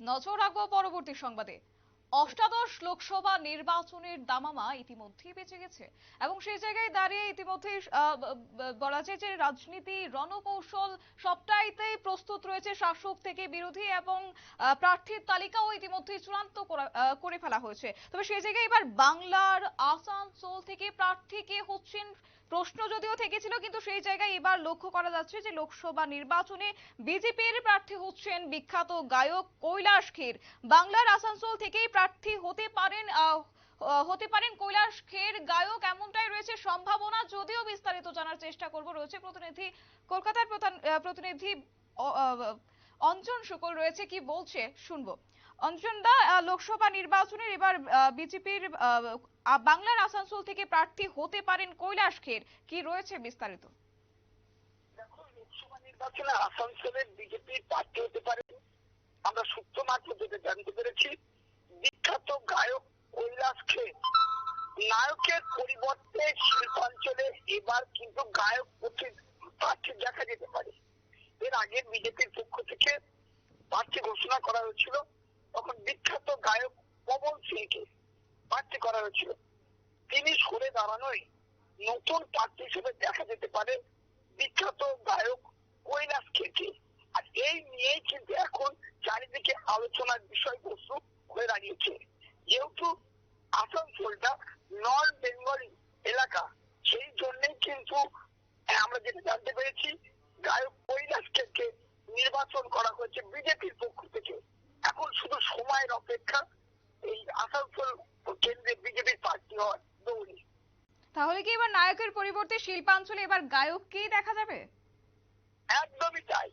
নজর রাখব পরবর্তী সংবাদে। অষ্টাদশ লোকসভা নির্বাচনের দামামা ইতিমধ্যেই বেঁচে গেছে এবং সেই জায়গায় দাঁড়িয়ে ইতিমধ্যে বলা যায় যে রাজনীতি রণকৌশল সবটাইতেই প্রস্তুত রয়েছে শাসক থেকে বিরোধী এবং প্রার্থীর তালিকাও ইতিমধ্যেই চূড়ান্ত করে ফেলা হয়েছে। তবে সেই জায়গায় এবার বাংলার আসানসোল থেকে প্রার্থী কে হচ্ছেন প্রশ্ন যদিও থেকেছিল, কিন্তু সেই জায়গায় এবার লক্ষ্য করা যাচ্ছে যে লোকসভা নির্বাচনে বিজেপির প্রার্থী হচ্ছেন বিখ্যাত গায়ক কৈলাস খের। বাংলার আসানসোল থেকেই প্রার্থী হতে পারেন হতে পারেন কৈলাস খের। গায়ক এমনটাই রয়েছে, সম্ভাবনা যদিও বিস্তারিত জানার চেষ্টা করব। রয়েছে প্রতিনিধি, কলকাতার প্রতিনিধি অঞ্জন শুকল রয়েছে, কি বলছে, শুনব। অঞ্জন দা লোকসভা নির্বাচনের এবার বিজেপির বাংলার আসানসোল থেকে প্রার্থী হতে পারেন কৈলাস খের। কি রয়েছে বিস্তারিত? নির্বাচনে আসানসোলের বিজেপি প্রার্থী হতে পারে। আমরা সূত্র মাত্র যেটা জানতে পেরেছি, বিখ্যাত গায়ক কৈলাস খের। নায়কের পরিবর্তে শিল্পাঞ্চলে এবার কিন্তু গায়ক প্রার্থী দেখা যেতে পারে। এর আগে বিজেপির পক্ষ থেকে প্রার্থী ঘোষণা করা হয়েছিল তখন বিখ্যাত গায়ক পবন সিংকে প্রার্থী করা হয়েছিল। তিনি সরে দাঁড়ানোই নতুন প্রার্থী হিসেবে দেখা যেতে পারে বিখ্যাত গায়ক কৈলাস খেকে আর এই নিয়েই কিন্তু এখন চারিদিকে আলোচনার বিষয়বস্তু হয়ে দাঁড়িয়েছে। যেহেতু আসানসোলটা নন বেঙ্গলি এলাকা, সেই জন্যই কিন্তু আমরা যেটা জানতে পেরেছি, গায়ক কৈলাস খেকে নির্বাচন করা হয়েছে বিজেপির পক্ষ থেকে। এখন শুধু সময়ের অপেক্ষা এই আসানসোল কেন্দ্রে বিজেপির প্রার্থী হওয়ার দৌড়ে তাহলে কি এবার নায়কের পরিবর্তে শিল্পাঞ্চলে এবার গায়ককেই দেখা যাবে? একদমই তাই।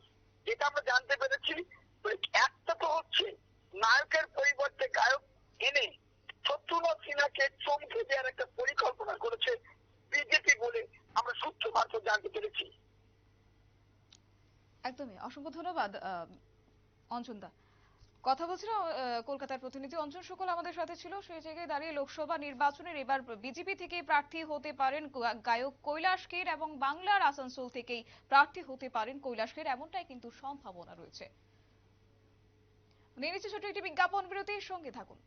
যেটা আমরা জানতে পেরেছি একটা তো হচ্ছে নায়কের পরিবর্তে গায়ক এনে শত্রুঘ্ন সিনহাকে চমকে দেওয়ার একটা পরিকল্পনা করেছে বিজেপি বলে আমরা সূত্র মাত্র জানতে পেরেছি। একদমই। অসংখ্য ধন্যবাদ আহ, অঞ্জন দা কথা বলছিলাম কলকাতার প্রতিনিধি অঞ্জন শুকল আমাদের সাথে ছিল। সেই জায়গায় দাঁড়িয়ে লোকসভা নির্বাচনের এবার বিজেপি থেকে প্রার্থী হতে পারেন গায়ক কৈলাস খের এবং বাংলার আসানসোল থেকেই প্রার্থী হতে পারেন কৈলাস খের। এমনটাই কিন্তু সম্ভাবনা রয়েছে। নিয়ে নিচ্ছে ছোট একটি বিজ্ঞাপন বিরতির সঙ্গে থাকুন।